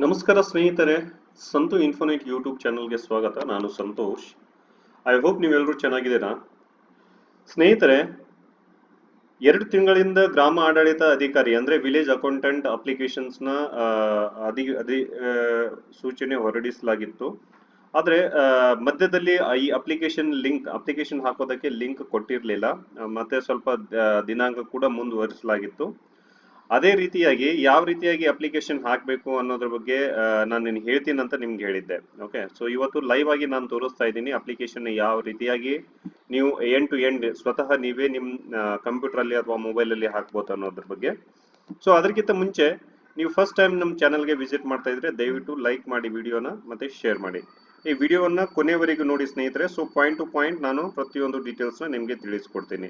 ನಮಸ್ಕಾರ ಸ್ನೇಹಿತರೆ, Santu Infonet YouTube ಚಾನಲ್ಗೆ ಸ್ವಾಗತ. ನಾನು ಸಂತೋಷ್. ಐ ಹೋಪ್ ನೀವೆಲ್ಲರೂ ಚೆನ್ನಾಗಿದ್ದೀರಾ? ಸ್ನೇಹಿತರೆ, ಎರಡು ತಿಂಗಳಿಂದ ಗ್ರಾಮ ಆಡಳಿತ ಅಧಿಕಾರಿ, ಅಂದರೆ ವಿಲೇಜ್ ಅಕೌಂಟೆಂಟ್ ಅಪ್ಲಿಕೇಶನ್ಸ್ನ ಅಧಿ ಅಧಿ ಸೂಚನೆ ಹೊರಡಿಸಲಾಗಿತ್ತು. ಆದರೆ ಮಧ್ಯದಲ್ಲಿ ಈ ಅಪ್ಲಿಕೇಶನ್ ಲಿಂಕ್ ಅಪ್ಲಿಕೇಶನ್ ಹಾಕೋದಕ್ಕೆ ಲಿಂಕ್ ಕೊಟ್ಟಿರಲಿಲ್ಲ. ಮತ್ತೆ ಸ್ವಲ್ಪ ದಿನಾಂಕ ಕೂಡ ಮುಂದುವರಿಸಲಾಗಿತ್ತು. ಅದೇ ರೀತಿಯಾಗಿ ಯಾವ ರೀತಿಯಾಗಿ ಅಪ್ಲಿಕೇಶನ್ ಹಾಕಬೇಕು ಅನ್ನೋದ್ರ ಬಗ್ಗೆ ನಾನು ನಿನ್ಗೆ ಹೇಳ್ತೀನಿ ಅಂತ ನಿಮ್ಗೆ ಹೇಳಿದ್ದೆ. ಓಕೆ ಸೊ ಇವತ್ತು ಲೈವ್ ಆಗಿ ನಾನು ತೋರಿಸ್ತಾ ಇದ್ದೀನಿ ಅಪ್ಲಿಕೇಶನ್ ಯಾವ ರೀತಿಯಾಗಿ ನೀವು ಎಂಡ್ ಟು ಎಂಡ್ ಸ್ವತಃ ನೀವೇ ನಿಮ್ಮ ಕಂಪ್ಯೂಟರ್ ಅಲ್ಲಿ ಅಥವಾ ಮೊಬೈಲ್ ಅಲ್ಲಿ ಹಾಕ್ಬೋದು ಅನ್ನೋದ್ರ ಬಗ್ಗೆ. ಸೊ ಅದಕ್ಕಿಂತ ಮುಂಚೆ ನೀವು ಫಸ್ಟ್ ಟೈಮ್ ನಮ್ಮ ಚಾನಲ್ಗೆ ವಿಸಿಟ್ ಮಾಡ್ತಾ ಇದ್ರೆ ದಯವಿಟ್ಟು ಲೈಕ್ ಮಾಡಿ ವಿಡಿಯೋನ ಮತ್ತೆ ಶೇರ್ ಮಾಡಿ. ಈ ವಿಡಿಯೋವನ್ನ ಕೊನೆವರೆಗೂ ನೋಡಿ ಸ್ನೇಹಿತರೆ ಸೊ ಪಾಯಿಂಟ್ ಟು ಪಾಯಿಂಟ್ ನಾನು ಪ್ರತಿಯೊಂದು ಡೀಟೇಲ್ಸ್ನ ನಿಮಗೆ ತಿಳಿಸ್ಕೊಡ್ತೀನಿ.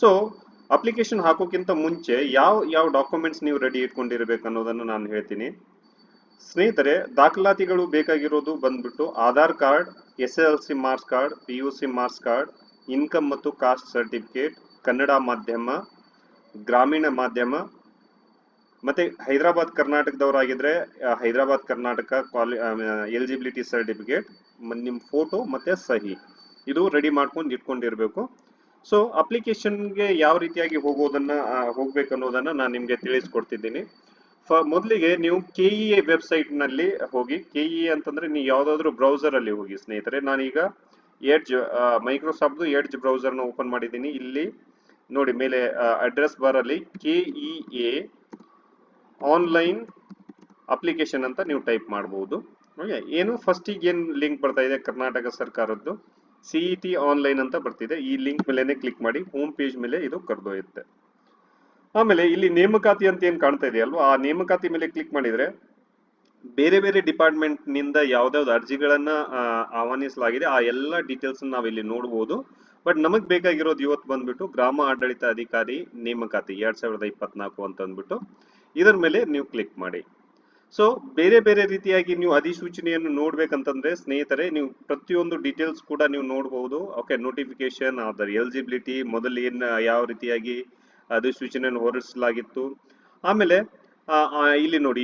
ಸೊ ಅಪ್ಲಿಕೇಶನ್ ಹಾಕೋಕ್ಕಿಂತ ಮುಂಚೆ ಯಾವ ಯಾವ ಡಾಕ್ಯುಮೆಂಟ್ಸ್ ನೀವು ರೆಡಿ ಇಟ್ಕೊಂಡಿರಬೇಕು ಅನ್ನೋದನ್ನು ನಾನು ಹೇಳ್ತೀನಿ. ಸ್ನೇಹಿತರೆ, ದಾಖಲಾತಿಗಳು ಬೇಕಾಗಿರೋದು ಬಂದ್ಬಿಟ್ಟು Aadhaar card S L C marks card P U C marks card income ಮತ್ತು ಕಾಸ್ಟ್ ಸರ್ಟಿಫಿಕೇಟ್ ಕನ್ನಡ ಮಾಧ್ಯಮ, ಗ್ರಾಮೀಣ ಮಾಧ್ಯಮ, ಮತ್ತೆ ಹೈದರಾಬಾದ್ ಕರ್ನಾಟಕದವರಾಗಿದ್ರೆ ಹೈದರಾಬಾದ್ ಕರ್ನಾಟಕ ಕ್ವಾಲಿ ಎಲಿಜಿಬಿಲಿಟಿ ಸರ್ಟಿಫಿಕೇಟ್ ನಿಮ್ಮ ಫೋಟೋ ಮತ್ತೆ ಸಹಿ. ಇದು ರೆಡಿ ಮಾಡ್ಕೊಂಡು ಇಟ್ಕೊಂಡಿರ್ಬೇಕು. ಸೊ ಅಪ್ಲಿಕೇಶನ್ಗೆ ಯಾವ ರೀತಿಯಾಗಿ ಹೋಗೋದನ್ನ ಆ, ಹೋಗ್ಬೇಕು ಅನ್ನೋದನ್ನ ನಾನು ನಿಮ್ಗೆ ತಿಳಿಸ್ಕೊಡ್ತಿದ್ದೀನಿ. ಫ ಮೊದಲಿಗೆ ನೀವು ಕೆ ಇ ಎ ವೆಬ್ಸೈಟ್ನಲ್ಲಿ ಹೋಗಿ ಕೆ ಇ ಎ ಅಂತಂದ್ರೆ ನೀವು ಯಾವ್ದಾದ್ರು ಬ್ರೌಸರ್ ಅಲ್ಲಿ ಹೋಗಿ ಸ್ನೇಹಿತರೆ. ನಾನೀಗ ಎಡ್ಜ್ ಮೈಕ್ರೋಸಾಫ್ಟ್ ಎಡ್ಜ್ ಬ್ರೌಸರ್ನ ಓಪನ್ ಮಾಡಿದ್ದೀನಿ. ಇಲ್ಲಿ ನೋಡಿ ಮೇಲೆ ಅಡ್ರೆಸ್ ಬಾರ್ ಅಲ್ಲಿ K E A online application ಅಂತ ನೀವು ಟೈಪ್ ಮಾಡಬಹುದು ಓಕೆ ಏನು ಫಸ್ಟಿಗೆ ಏನು ಲಿಂಕ್ ಬರ್ತಾ ಇದೆ? ಕರ್ನಾಟಕ ಸರ್ಕಾರದ್ದು. ಸಿ ಇ ಟಿ ಆನ್ಲೈನ್ ಅಂತ ಬರ್ತಿದೆ. ಈ ಲಿಂಕ್ ಮೇಲೆ ಕ್ಲಿಕ್ ಮಾಡಿ ಹೋಮ್ ಪೇಜ್ ಮೇಲೆ ಇದು ಕರೆದೊಯ್ಯುತ್ತೆ. ಆಮೇಲೆ ಇಲ್ಲಿ ನೇಮಕಾತಿ ಅಂತ ಏನು ಕಾಣ್ತಾ ಇದೆ ಅಲ್ವಾ? ಆ ನೇಮಕಾತಿ ಮೇಲೆ ಕ್ಲಿಕ್ ಮಾಡಿದ್ರೆ ಬೇರೆ ಬೇರೆ ಡಿಪಾರ್ಟ್ಮೆಂಟ್ನಿಂದ ಯಾವ್ದಾವ್ದು ಅರ್ಜಿಗಳನ್ನ ಆಹ್ವಾನಿಸಲಾಗಿದೆ, ಆ ಎಲ್ಲ ಡೀಟೇಲ್ಸ್ ನಾವು ಇಲ್ಲಿ ನೋಡಬಹುದು ಬಟ್ ನಮಗ್ ಬೇಕಾಗಿರೋದು ಇವತ್ತು ಬಂದ್ಬಿಟ್ಟು ಗ್ರಾಮ ಆಡಳಿತ ಅಧಿಕಾರಿ ನೇಮಕಾತಿ ಎರಡ್ ಸಾವಿರದ ಇಪ್ಪತ್ನಾಲ್ಕು ಅಂತ ಅಂದ್ಬಿಟ್ಟು ಇದರ ಮೇಲೆ ನೀವು ಕ್ಲಿಕ್ ಮಾಡಿ. ಸೊ ಬೇರೆ ಬೇರೆ ರೀತಿಯಾಗಿ ನೀವು ಅಧಿಸೂಚನೆಯನ್ನು ನೋಡ್ಬೇಕಂತಂದ್ರೆ, ಸ್ನೇಹಿತರೆ, ನೀವು ಪ್ರತಿಯೊಂದು ಡೀಟೇಲ್ಸ್ ಕೂಡ ನೀವು ನೋಡಬಹುದು ಓಕೆ ನೋಟಿಫಿಕೇಶನ್ ಅದರ ಎಲಿಜಿಬಿಲಿಟಿ ಮೊದಲು ಏನ್, ಯಾವ ರೀತಿಯಾಗಿ ಅಧಿಸೂಚನೆಯನ್ನು ಹೊರಡಿಸಲಾಗಿತ್ತು. ಆಮೇಲೆ ಇಲ್ಲಿ ನೋಡಿ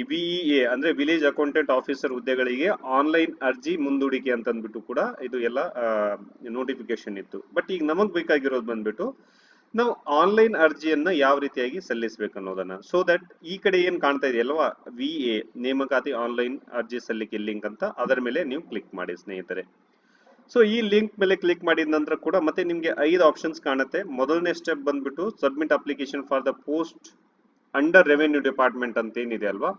ಎ ಅಂದ್ರೆ ವಿಲೇಜ್ ಅಕೌಂಟೆಂಟ್ ಆಫೀಸರ್ ಹುದ್ದೆಗಳಿಗೆ ಆನ್ಲೈನ್ ಅರ್ಜಿ ಮುಂದೂಡಿಕೆ ಅಂತ ಅಂದ್ಬಿಟ್ಟು ಕೂಡ ಇದು ಎಲ್ಲ ನೋಟಿಫಿಕೇಶನ್ ಇತ್ತು. ಬಟ್ ಈಗ ನಮಗ್ ಬೇಕಾಗಿರೋದು ಬಂದ್ಬಿಟ್ಟು ನಾವು ಆನ್ಲೈನ್ ಅರ್ಜಿಯನ್ನ ಯಾವ ರೀತಿಯಾಗಿ ಸಲ್ಲಿಸಬೇಕು ಅನ್ನೋದನ್ನ ಸೊ ದಟ್ ಈ ಕಡೆ ಏನ್ ಕಾಣ್ತಾ ಇದೆಯಲ್ವಾ? ವಿ ಎ ನೇಮಕಾತಿ ಆನ್ಲೈನ್ ಅರ್ಜಿ ಸಲ್ಲಿಕೆ ಲಿಂಕ್ ಅಂತ. ಅದರ ಮೇಲೆ ನೀವು ಕ್ಲಿಕ್ ಮಾಡಿ ಸ್ನೇಹಿತರೆ. ಸೊ ಈ ಲಿಂಕ್ ಮೇಲೆ ಕ್ಲಿಕ್ ಮಾಡಿದ ನಂತರ ಕೂಡ ಮತ್ತೆ ನಿಮ್ಗೆ ಐದು ಆಪ್ಷನ್ಸ್ ಕಾಣುತ್ತೆ. ಮೊದಲನೇ ಸ್ಟೆಪ್ ಬಂದ್ಬಿಟ್ಟು submit application for the post under revenue department ಅಂತ ಏನಿದೆ ಅಲ್ವಾ?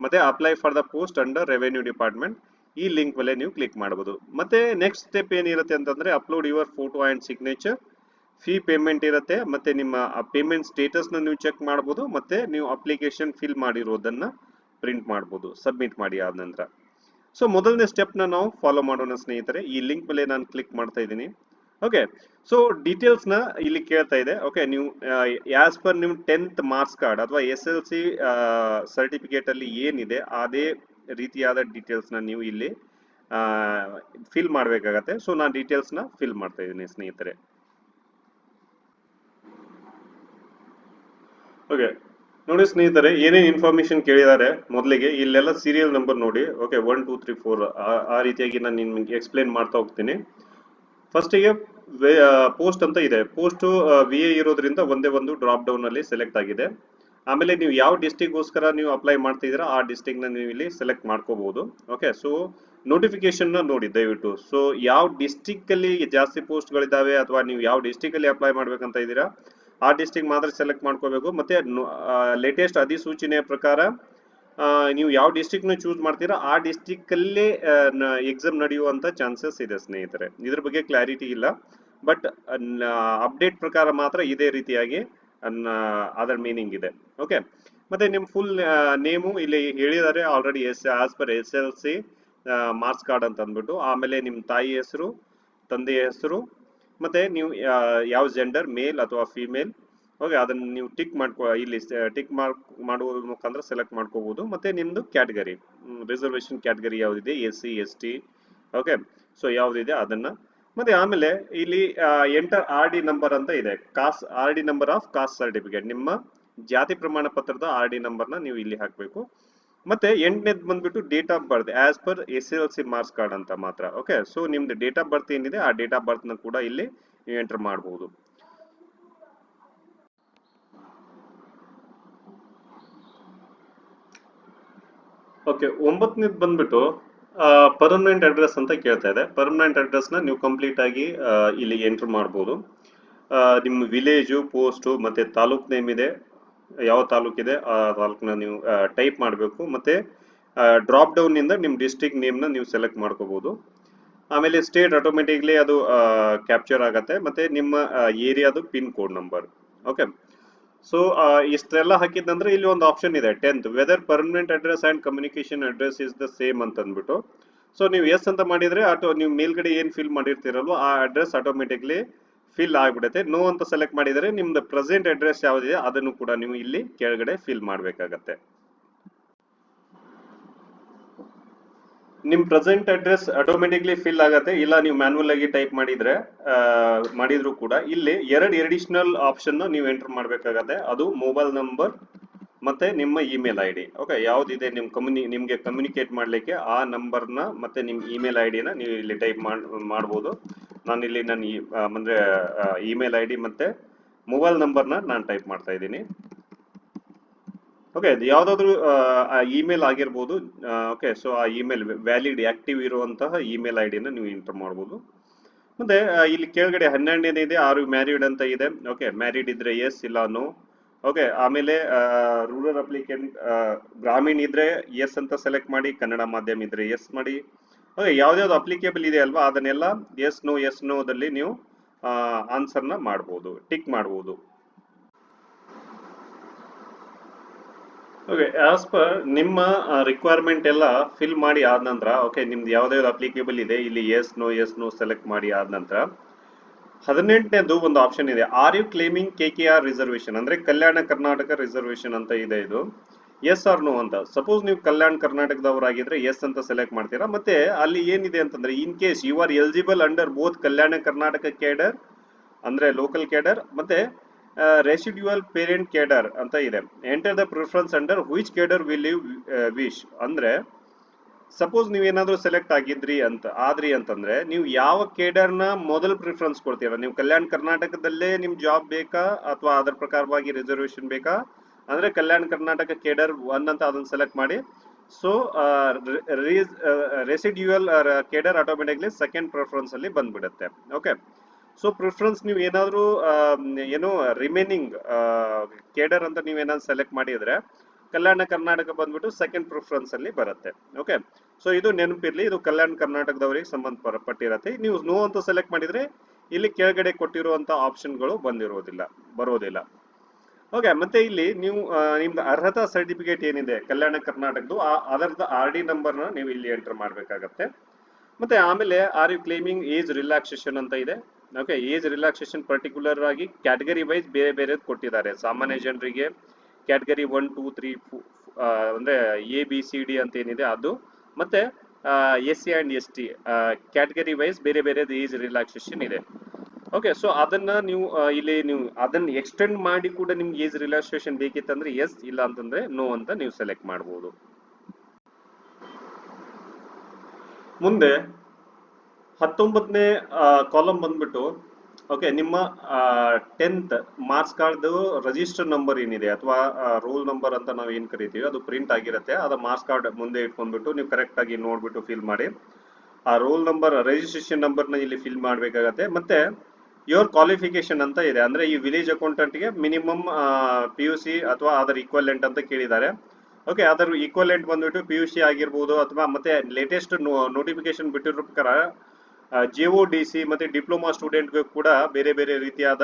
ಮತ್ತೆ apply for the post under revenue department ಈ ಲಿಂಕ್ ಮೇಲೆ ನೀವು ಕ್ಲಿಕ್ ಮಾಡಬಹುದು ಮತ್ತೆ ನೆಕ್ಸ್ಟ್ ಸ್ಟೆಪ್ ಏನಿರುತ್ತೆ ಅಂತಂದ್ರೆ upload your photo and signature fee payment ಇರುತ್ತೆ, ಮತ್ತೆ ನಿಮ್ಮ ಪೇಮೆಂಟ್ ಸ್ಟೇಟಸ್ನ ನೀವು ಚೆಕ್ ಮಾಡಬಹುದು ಮತ್ತೆ ನೀವು ಅಪ್ಲಿಕೇಶನ್ ಫಿಲ್ ಮಾಡಿರೋದನ್ನ ಪ್ರಿಂಟ್ ಮಾಡಬಹುದು ಸಬ್ಮಿಟ್ ಮಾಡಿ ಆದ ನಂತರ ಸೊ ಮೊದಲನೇ ಸ್ಟೆಪ್ನ ನಾವು ಫಾಲೋ ಮಾಡೋಣ ಸ್ನೇಹಿತರೆ. ಈ ಲಿಂಕ್ ಮೇಲೆ ನಾನು ಕ್ಲಿಕ್ ಮಾಡ್ತಾ ಇದ್ದೀನಿ. ಓಕೆ ಸೊ ಡೀಟೇಲ್ಸ್ನ ಇಲ್ಲಿ ಕೇಳ್ತಾ ಇದೆ. ಓಕೆ ನೀವು ಆಸ್ ಪರ್ ನೀವು ಟೆಂತ್ ಮಾರ್ಕ್ಸ್ ಕಾರ್ಡ್ ಅಥವಾ ಎಸ್ ಎಲ್ ಸಿ ಸರ್ಟಿಫಿಕೇಟ್ ಅಲ್ಲಿ ಏನಿದೆ, ಅದೇ ರೀತಿಯಾದ ಡೀಟೇಲ್ಸ್ನ ನೀವು ಇಲ್ಲಿ ಫಿಲ್ ಮಾಡಬೇಕಾಗತ್ತೆ. ಸೊ ನಾನು ಡೀಟೇಲ್ಸ್ನ ಫಿಲ್ ಮಾಡ್ತಾ ಇದ್ದೀನಿ ಸ್ನೇಹಿತರೆ. ಓಕೆ ನೋಡಿ ಸ್ನೇಹಿತರೆ, ಏನೇನು ಇನ್ಫಾರ್ಮೇಶನ್ ಕೇಳಿದ್ದಾರೆ ಮೊದಲಿಗೆ, ಇಲ್ಲೆಲ್ಲ ಸೀರಿಯಲ್ ನಂಬರ್ ನೋಡಿ. Okay one two three four ಆ ರೀತಿಯಾಗಿ ನಾನು ನಿಮ್ಗೆ ಎಕ್ಸ್ಪ್ಲೇನ್ ಮಾಡ್ತಾ ಹೋಗ್ತೀನಿ. ಫಸ್ಟಿಗೆ ಪೋಸ್ಟ್ ಅಂತ ಇದೆ. ಪೋಸ್ಟ್ ವಿ ಎ ಇರೋದ್ರಿಂದ ಒಂದೇ ಒಂದು ಡ್ರಾಪ್ ಡೌನ್ ಅಲ್ಲಿ ಸೆಲೆಕ್ಟ್ ಆಗಿದೆ. ಆಮೇಲೆ ನೀವು ಯಾವ ಡಿಸ್ಟಿಕ್ಗೋಸ್ಕರ ನೀವು ಅಪ್ಲೈ ಮಾಡ್ತಿದ್ದೀರಾ ಆ ಡಿಸ್ಟಿಕ್ನ ನೀವು ಇಲ್ಲಿ ಸೆಲೆಕ್ಟ್ ಮಾಡ್ಕೋಬಹುದು ಓಕೆ ಸೊ ನೋಟಿಫಿಕೇಶನ್ ನೋಡಿ, ದಯವಿಟ್ಟು. ಸೊ ಯಾವ ಡಿಸ್ಟಿಕ್ ಅಲ್ಲಿ ಜಾಸ್ತಿ ಪೋಸ್ಟ್ ಗಳಿದಾವೆ ಅಥವಾ ನೀವು ಯಾವ ಡಿಸ್ಟಿಕ್ ಅಲ್ಲಿ ಅಪ್ಲೈ ಮಾಡ್ಬೇಕಂತ ಇದ್ದೀರಾ ಆ ಡಿಸ್ಟಿಕ್ ಮಾತ್ರ ಸೆಲೆಕ್ಟ್ ಮಾಡ್ಕೋಬೇಕು. ಮತ್ತೆ ಲೇಟೆಸ್ಟ್ ಅಧಿಸೂಚನೆಯ ಪ್ರಕಾರ ನೀವು ಯಾವ ಡಿಸ್ಟಿಕ್ ಚೂಸ್ ಮಾಡ್ತೀರಾ, ಆ ಡಿಸ್ಟಿಕ್ ಅಲ್ಲೇ ಎಕ್ಸಾಮ್ ನಡೆಯುವಂತ ಚಾನ್ಸಸ್ ಇದೆ ಸ್ನೇಹಿತರೆ. ಇದ್ರ ಬಗ್ಗೆ ಕ್ಲಾರಿಟಿ ಇಲ್ಲ. ಬಟ್ ಅಪ್ಡೇಟ್ ಪ್ರಕಾರ ಮಾತ್ರ ಇದೇ ರೀತಿಯಾಗಿ ಅದರ ಮೀನಿಂಗ್ ಇದೆ. ಓಕೆ ಮತ್ತೆ ನಿಮ್ ಫುಲ್ ನೇಮು ಇಲ್ಲಿ ಹೇಳಿದ್ದಾರೆ already as as per S L C marks card ಅಂತ ಅಂದ್ಬಿಟ್ಟು ಆಮೇಲೆ ನಿಮ್ ತಾಯಿ ಹೆಸರು, ತಂದೆಯ ಹೆಸರು ಮತ್ತೆ ನೀವು ಯಾವ ಜೆಂಡರ್ ಮೇಲ್ ಅಥವಾ ಫಿಮೇಲ್ ಓಕೆ ಅದನ್ನ ನೀವು ಟಿಕ್ ಮಾಡ್ಕೊ, ಇಲ್ಲಿ ಟಿಕ್ ಮಾರ್ಕ್ ಮಾಡುವ ಮುಖಾಂತರ ಸೆಲೆಕ್ಟ್ ಮಾಡ್ಕೋಬಹುದು ಮತ್ತೆ ನಿಮ್ದು category reservation category ಯಾವ್ದಿದೆ? S C S T okay so ಯಾವ್ದಿದೆ ಅದನ್ನ. ಮತ್ತೆ ಆಮೇಲೆ ಇಲ್ಲಿ ಎಂಟರ್ ಆರ್ ಡಿ ನಂಬರ್ ಅಂತ ಇದೆ. Caste R D number of caste certificate ನಿಮ್ಮ ಜಾತಿ ಪ್ರಮಾಣ ಪತ್ರದ ಆರ್ ಡಿ ನಂಬರ್ನ ನೀವು ಇಲ್ಲಿ ಹಾಕಬೇಕು. ಮತ್ತೆ ಎಂಟನೇದು ಬಂದ್ಬಿಟ್ಟು date of birth as per S L C marks card ಅಂತ ಮಾತ್ರ. ಓಕೆ ಸೊ ನಿಮ್ದು ಡೇಟ್ ಆಫ್ ಬರ್ತ್ ಏನಿದೆ, ಆ ಡೇಟ್ ಆಫ್ ಬರ್ತ್ನ ಕೂಡ ಇಲ್ಲಿ ನೀವು ಎಂಟರ್ ಮಾಡಬಹುದು ಓಕೆ ಒಂಬತ್ತನೇದು ಬಂದ್ಬಿಟ್ಟು ಪರ್ಮನೆಂಟ್ ಅಡ್ರೆಸ್ ಅಂತ ಕೇಳ್ತಾ ಇದೆ. ಪರ್ಮನೆಂಟ್ ಅಡ್ರೆಸ್ನ ನೀವು ಕಂಪ್ಲೀಟ್ ಆಗಿ ಇಲ್ಲಿ ಎಂಟರ್ ಮಾಡಬಹುದು ನಿಮ್ಮ ವಿಲೇಜು ಪೋಸ್ಟು ಮತ್ತೆ ತಾಲೂಕ್ ನೇಮ್ ಇದೆ. ಯಾವ ತಾಲೂಕಿದೆ, ಆ ತಾಲೂಕನ್ನ ನೀವು ಟೈಪ್ ಮಾಡಬೇಕು. ಮತ್ತೆ ಡ್ರಾಪ್ ಡೌನ್ ಇಂದ ನಿಮ್ಮ ಡಿಸ್ಟ್ರಿಕ್ಟ್ ನೇಮ್ನ ನೀವು ಸೆಲೆಕ್ಟ್ ಮಾಡ್ಕೋಬಹುದು ಆಮೇಲೆ ಸ್ಟೇಟ್ ಆಟೋಮೆಟಿಕ್ಲಿ ಅದು ಕ್ಯಾಪ್ಚರ್ ಆಗತ್ತೆ. ಮತ್ತೆ ನಿಮ್ಮ ಏರಿಯಾದು pin code number okay so ಇಷ್ಟೆಲ್ಲ ಹಾಕಿದ್ದಂದ್ರೆ ಇಲ್ಲಿ ಒಂದು ಆಪ್ಷನ್ ಇದೆ tenth whether permanent address and communication address is the same ಅಂತ ಅಂದ್ಬಿಟ್ಟು ಸೊ ನೀವು ಎಸ್ ಅಂತ ಮಾಡಿದ್ರೆ, ಆಟೋ, ನೀವು ಮೇಲ್ಗಡೆ ಏನು ಫಿಲ್ ಮಾಡಿರ್ತೀರಲ್ವ, ಆ ಅಡ್ರೆಸ್ ಆಟೋಮೆಟಿಕ್ಲಿ ಫಿಲ್ ಆಗ್ಬಿಡುತ್ತೆ. ನೋ ಅಂತ ಸೆಲೆಕ್ಟ್ ಮಾಡಿದರೆ ನಿಮ್ದು ಪ್ರೆಸೆಂಟ್ ಅಡ್ರೆಸ್ ಯಾವ್ದಿದೆ ಅದನ್ನು ಕೂಡ ನೀವು ಇಲ್ಲಿ ಕೆಳಗಡೆ ಫಿಲ್ ಮಾಡಬೇಕಾಗತ್ತೆ. ನಿಮ್ ಪ್ರೆಸೆಂಟ್ ಅಡ್ರೆಸ್ ಆಟೋಮೆಟಿಕ್ಲಿ ಫಿಲ್ ಆಗತ್ತೆ. ಇಲ್ಲ ನೀವು ಮ್ಯಾನ್ಯಲ್ ಆಗಿ ಟೈಪ್ ಮಾಡಿದ್ರೆ ಮಾಡಿದ್ರು ಕೂಡ ಇಲ್ಲಿ ಎರಡು ಎಡಿಷನಲ್ ಆಪ್ಷನ್ ನೀವು ಎಂಟರ್ ಮಾಡಬೇಕಾಗತ್ತೆ. ಅದು ಮೊಬೈಲ್ ನಂಬರ್ ಮತ್ತೆ ನಿಮ್ಮ ಇಮೇಲ್ ಐ ಡಿ ಓಕೆ ಯಾವ್ದಿದೆ ನಿಮ್ ಕಮ್ಯುನಿ ನಿಮ್ಗೆ ಕಮ್ಯುನಿಕೇಟ್ ಮಾಡ್ಲಿಕ್ಕೆ ಆ ನಂಬರ್ನ ಮತ್ತೆ ನಿಮ್ ಇಮೇಲ್ ಐ ಡಿನ ನೀವು ಇಲ್ಲಿ ಟೈಪ್ ಮಾಡ್ಬೋದು. ನಾನು ಇಲ್ಲಿ ನನ್ನ ಅಂದ್ರೆ ಇಮೇಲ್ ಐ ಡಿ ಮತ್ತೆ ಮೊಬೈಲ್ ನಂಬರ್ನ ನಾನು ಟೈಪ್ ಮಾಡ್ತಾ ಇದ್ದೀನಿ. ಓಕೆ ಯಾವ್ದಾದ್ರು ಇಮೇಲ್ ಆಗಿರ್ಬೋದು ಓಕೆ ಸೊ ಆ ಇಮೇಲ್ ವ್ಯಾಲಿಡ್ ಆಕ್ಟಿವ್ ಇರುವಂತಹ ಇಮೇಲ್ ಐ ಡಿನ ನೀವು ಎಂಟರ್ ಮಾಡ್ಬೋದು. ಮತ್ತೆ ಇಲ್ಲಿ ಕೆಳಗಡೆ ಹನ್ನೆರಡನೇ ಇದೆ ಆರು ಮ್ಯಾರಿಡ್ ಅಂತ ಇದೆ. ಓಕೆ ಮ್ಯಾರಿಡ್ ಇದ್ರೆ ಎಸ್ ಇಲ್ಲ ನೋ ಓಕೆ ಆಮೇಲೆ ರೂರಲ್ ಅಪ್ಲಿಕೆಂಟ್ ಗ್ರಾಮೀಣ ಇದ್ರೆ ಎಸ್ ಅಂತ ಸೆಲೆಕ್ಟ್ ಮಾಡಿ, ಕನ್ನಡ ಮಾಧ್ಯಮ ಇದ್ರೆ ಎಸ್ ಮಾಡಿ. ಓಕೆ ಯಾವ್ದಾವ್ದು ಅಪ್ಲಿಕೇಬಲ್ ಇದೆ ಅಲ್ವಾ? ಅದನ್ನೆಲ್ಲ ಎಸ್ ನೋ ಎಸ್ ನೋದಲ್ಲಿ ನೀವು ಆನ್ಸರ್ನ ಮಾಡ್ಬೋದು ಟಿಕ್ ಮಾಡ್ಬೋದು. ಓಕೆ ಆಸ್ ಪರ್ ನಿಮ್ಮ ರಿಕ್ವೈರ್ಮೆಂಟ್ ಎಲ್ಲ ಫಿಲ್ ಮಾಡಿ ಆದ ನಂತರ ಓಕೆ ನಿಮ್ದು ಯಾವ್ದಾವ್ದು ಅಪ್ಲಿಕೇಬಲ್ ಇದೆ, ಇಲ್ಲಿ yes no yes no select ಮಾಡಿ ಆದ ನಂತರ, ಹದಿನೆಂಟನೇದು ಒಂದು ಆಪ್ಷನ್ ಇದೆ. Are you claiming K K R reservation ಅಂದ್ರೆ ಕಲ್ಯಾಣ ಕರ್ನಾಟಕ ರಿಸರ್ವೇಶನ್ ಅಂತ ಇದೆ ಇದು. ಎಸ್ ಆರ್ ನೋ ಅಂತ. ಸಪೋಸ್ ನೀವು ಕಲ್ಯಾಣ ಕರ್ನಾಟಕದವರಾಗಿದ್ರೆ ಎಸ್ ಅಂತ ಸೆಲೆಕ್ಟ್ ಮಾಡ್ತೀರಾ. ಮತ್ತೆ ಅಲ್ಲಿ ಏನಿದೆ ಅಂತಂದ್ರೆ in case you are eligible under both Kalyana Karnataka cadre ಅಂದ್ರೆ ಲೋಕಲ್ ಕೇಡರ್ ಮತ್ತೆ ರೆಸಿಡ್ಯುವಲ್ ಪೇರೆಂಟ್ ಕೇಡರ್ ಅಂತ ಇದೆ. Enter the preference under which cadre will you wish ಅಂದ್ರೆ ಸಪೋಸ್ ನೀವೇನಾದ್ರೂ ಸೆಲೆಕ್ಟ್ ಆಗಿದ್ರಿ ಅಂತ, ಆದ್ರಿ ಅಂತಂದ್ರೆ, ನೀವು ಯಾವ ಕೇಡರ್ನ ಮೊದಲು ಪ್ರಿಫರೆನ್ಸ್ ಕೊಡ್ತೀರಾ? ನೀವು ಕಲ್ಯಾಣ ಕರ್ನಾಟಕದಲ್ಲೇ ನಿಮ್ ಜಾಬ್ ಬೇಕಾ? ಅಥವಾ ಅದರ ಪ್ರಕಾರವಾಗಿ ರಿಸರ್ವೇಶನ್ ಬೇಕಾ? ಅಂದ್ರೆ ಕಲ್ಯಾಣ ಕರ್ನಾಟಕ ಕೇಡರ್ ಒನ್ ಅಂತ ಅದನ್ನ ಸೆಲೆಕ್ಟ್ ಮಾಡಿ. So residual cadre automatically second preference ಅಲ್ಲಿ ಬಂದ್ಬಿಡುತ್ತೆ. ಓಕೆ ಸೊ ಪ್ರಿಫರೆನ್ಸ್ ನೀವು ಏನಾದರೂ ಏನು ರಿಮೈನಿಂಗ್ ಕೇಡರ್ ಅಂತ ನೀವು ಏನಾದ್ರು ಸೆಲೆಕ್ಟ್ ಮಾಡಿದ್ರೆ ಕಲ್ಯಾಣ ಕರ್ನಾಟಕ ಬಂದ್ಬಿಟ್ಟು ಸೆಕೆಂಡ್ ಪ್ರಿಫರೆನ್ಸ್ ಅಲ್ಲಿ ಬರುತ್ತೆ. ಓಕೆ ಸೊ ಇದು ನೆನಪಿರ್ಲಿ, ಇದು ಕಲ್ಯಾಣ ಕರ್ನಾಟಕದವರಿಗೆ ಸಂಬಂಧಪಟ್ಟಿರತ್ತೆ ನೀವು ನೋ ಅಂತ ಸೆಲೆಕ್ಟ್ ಮಾಡಿದ್ರೆ ಇಲ್ಲಿ ಕೆಳಗಡೆ ಕೊಟ್ಟಿರುವಂತ ಆಪ್ಷನ್ಗಳು ಬಂದಿರೋದಿಲ್ಲ, ಬರೋದಿಲ್ಲ. ಓಕೆ ಮತ್ತೆ ಇಲ್ಲಿ ನೀವು ನಿಮ್ದು ಅರ್ಹತಾ ಸರ್ಟಿಫಿಕೇಟ್ ಏನಿದೆ ಕಲ್ಯಾಣ ಕರ್ನಾಟಕದ್ದು ಆ ಅದರದ ಆರ್ ಡಿ ನಂಬರ್ನ ನೀವು ಇಲ್ಲಿ ಎಂಟರ್ ಮಾಡಬೇಕಾಗತ್ತೆ. ಮತ್ತೆ ಆಮೇಲೆ are you claiming age relaxation ಅಂತ ಇದೆ? ಓಕೆ ಏಜ್ ರಿಲ್ಯಾಕ್ಸೇಷನ್ ಪರ್ಟಿಕ್ಯುಲರ್ ಆಗಿ ಕ್ಯಾಟಗರಿ ವೈಸ್ ಬೇರೆ ಬೇರೆ ಕೊಟ್ಟಿದ್ದಾರೆ. ಸಾಮಾನ್ಯ ಜನರಿಗೆ ಕ್ಯಾಟಗರಿ ಒನ್ ಟೂ ತ್ರೀ ಅಂದ್ರೆ ಎ ಬಿ ಸಿ ಡಿ ಅಂತ ಏನಿದೆ ಅದು. ಮತ್ತೆ S C and S T category wise ಬೇರೆ ಬೇರೆ ಏಜ್ ರಿಲ್ಯಾಕ್ಸೇಷನ್ ಇದೆ. ಓಕೆ ಸೊ ಅದನ್ನ ನೀವು ಇಲ್ಲಿ ನೀವು ಅದನ್ನ ಎಕ್ಸ್ಟೆಂಡ್ ಮಾಡಿ ಕೂಡ ನಿಮ್ಗೆ ಏಜ್ ರಿಲ್ಯಾಕ್ಸೇಷನ್ ಬೇಕಿತ್ತಂದ್ರೆ ಎಸ್ ಇಲ್ಲ ಅಂತಂದ್ರೆ ನೋ ಅಂತ ನೀವು ಸೆಲೆಕ್ಟ್ ಮಾಡಬಹುದು ಮುಂದೆ ಹತ್ತೊಂಬತ್ತನೇ ಕಾಲಮ್ ಬಂದ್ಬಿಟ್ಟು ಓಕೆ ನಿಮ್ಮ tenth marks card register number ಏನಿದೆ ಅಥವಾ ರೋಲ್ ನಂಬರ್ ಅಂತ ನಾವು ಏನ್ ಕರಿತೀವಿ, ಅದು ಪ್ರಿಂಟ್ ಆಗಿರುತ್ತೆ, ಅದು ಮಾರ್ಕ್ಸ್ ಕಾರ್ಡ್ ಮುಂದೆ ಇಟ್ಕೊಂಡ್ಬಿಟ್ಟು ನೀವು ಕರೆಕ್ಟ್ ಆಗಿ ನೋಡ್ಬಿಟ್ಟು ಫಿಲ್ ಮಾಡಿ, ಆ ರೋಲ್ ನಂಬರ್ ರಿಜಿಸ್ಟ್ರೇಷನ್ ನಂಬರ್ನ ಇಲ್ಲಿ ಫಿಲ್ ಮಾಡಬೇಕಾಗತ್ತೆ, ಮತ್ತೆ ಯೋರ್ ಕ್ವಾಲಿಫಿಕೇಶನ್ ಅಂತ ಇದೆ. ಅಂದ್ರೆ ಈ ವಿಲೇಜ್ ಅಕೌಂಟೆಂಟ್ಗೆ ಮಿನಿಮಮ್ ಪಿ ಯು ಸಿ ಅಥವಾ ಅದರ ಈಕ್ವಲೆಂಟ್ ಅಂತ ಕೇಳಿದ್ದಾರೆ. ಓಕೆ ಅದರ ಈಕ್ವಲೆಂಟ್ ಬಂದ್ಬಿಟ್ಟು ಪಿ ಯು ಸಿ ಆಗಿರ್ಬೋದು ಅಥವಾ ಮತ್ತೆ ಲೇಟೆಸ್ಟ್ ನೋಟಿಫಿಕೇಶನ್ ಬಿಟ್ಟಿರೋ ಪ್ರಕಾರ ಜೆ ಓ ಡಿ ಸಿ ಮತ್ತೆ ಡಿಪ್ಲೊಮಾ ಸ್ಟೂಡೆಂಟ್ಗೆ ಕೂಡ ಬೇರೆ ಬೇರೆ ರೀತಿಯಾದ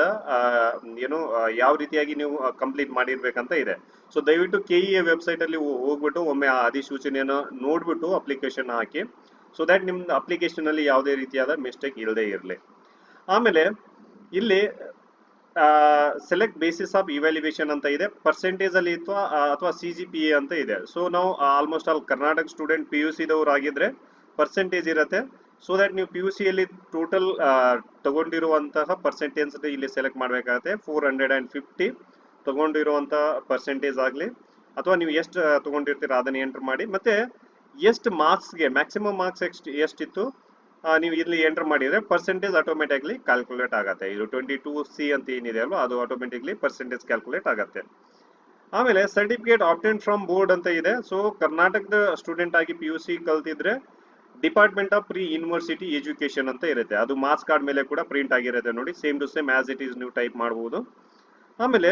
ಏನು ಯಾವ ರೀತಿಯಾಗಿ ನೀವು ಕಂಪ್ಲೀಟ್ ಮಾಡಿರ್ಬೇಕಂತ ಇದೆ. ಸೊ ದಯವಿಟ್ಟು ಕೆ ಇ ಎ ವೆಬ್ಸೈಟ್ ಅಲ್ಲಿ ಹೋಗ್ಬಿಟ್ಟು ಒಮ್ಮೆ ಆ ಅಧಿಸೂಚನೆಯನ್ನು ನೋಡ್ಬಿಟ್ಟು ಅಪ್ಲಿಕೇಶನ್ ಹಾಕಿ. ಸೊ ದಟ್ ನಿಮ್ದು ಅಪ್ಲಿಕೇಶನ್ ಅಲ್ಲಿ ಯಾವುದೇ ರೀತಿಯಾದ ಮಿಸ್ಟೇಕ್ ಇಲ್ಲದೆ ಇರಲಿ. ಆಮೇಲೆ ಇಲ್ಲಿ ಸೆಲೆಕ್ಟ್ ಬೇಸಿಸ್ ಆಫ್ ಇವ್ಯಾಲ್ಯೂಯೇಷನ್ ಅಂತ ಇದೆ ಪರ್ಸೆಂಟೇಜ್ ಅಲ್ಲಿ ಅಥವಾ ಅಥವಾ ಸಿ ಜಿ ಪಿ ಎ ಅಂತ ಇದೆ. ಸೊ ನಾವು almost all Karnataka student P U ಸಿದವ್ರು ಆಗಿದ್ರೆ ಪರ್ಸೆಂಟೇಜ್ ಇರುತ್ತೆ. ಸೊ ದಟ್ ನೀವು ಪಿ ಯು ಸಿಯಲ್ಲಿ ಟೋಟಲ್ ತಗೊಂಡಿರುವಂತಹ ಪರ್ಸೆಂಟೇಜ್ ಇಲ್ಲಿ ಸೆಲೆಕ್ಟ್ ಮಾಡಬೇಕಾಗುತ್ತೆ. ಫೋರ್ ಹಂಡ್ರೆಡ್ ಆ್ಯಂಡ್ ಫಿಫ್ಟಿ ತಗೊಂಡಿರುವಂತಹ ಪರ್ಸೆಂಟೇಜ್ ಆಗಲಿ, ಅಥವಾ ನೀವು ಎಷ್ಟು ತಗೊಂಡಿರ್ತೀರ ಅದನ್ನ ಎಂಟರ್ ಮಾಡಿ. ಮತ್ತೆ ಎಷ್ಟು ಮಾರ್ಕ್ಸ್ಗೆ ಮ್ಯಾಕ್ಸಿಮಮ್ ಮಾರ್ಕ್ಸ್ ಎಷ್ಟು, ಎಷ್ಟಿತ್ತು? ನೀವು ಇಲ್ಲಿ ಎಂಟರ್ ಮಾಡಿದ್ರೆ ಪರ್ಸೆಂಟೇಜ್ ಆಟೋಮೆಟಿಕ್ಲಿ ಕ್ಯಾಲ್ಕುಲೇಟ್ ಆಗುತ್ತೆ. ಇದು ಟ್ವೆಂಟಿ ಟೂ ಸಿ ಅಂತ ಏನಿದೆ ಅಲ್ವಾ, ಅದು ಆಟೋಮೆಟಿಕ್ಲಿ ಪರ್ಸೆಂಟೇಜ್ ಕ್ಯಾಲ್ಕುಲೇಟ್ ಆಗುತ್ತೆ. ಆಮೇಲೆ ಸರ್ಟಿಫಿಕೇಟ್ ಆಪ್ಟೆನ್ ಫ್ರಮ್ ಬೋರ್ಡ್ ಅಂತ ಇದೆ. ಸೊ ಕರ್ನಾಟಕದ ಸ್ಟೂಡೆಂಟ್ ಆಗಿ P U C ಕಲ್ತಿದ್ರೆ department of pre university education ಅಂತ ಇರುತ್ತೆ. ಅದು ಮಾರ್ಕ್ಸ್ ಕಾರ್ಡ್ ಮೇಲೆ ಕೂಡ ಪ್ರಿಂಟ್ ಆಗಿರುತ್ತೆ ನೋಡಿ. Same to same as it is ನೀವು ಟೈಪ್ ಮಾಡಬಹುದು ಆಮೇಲೆ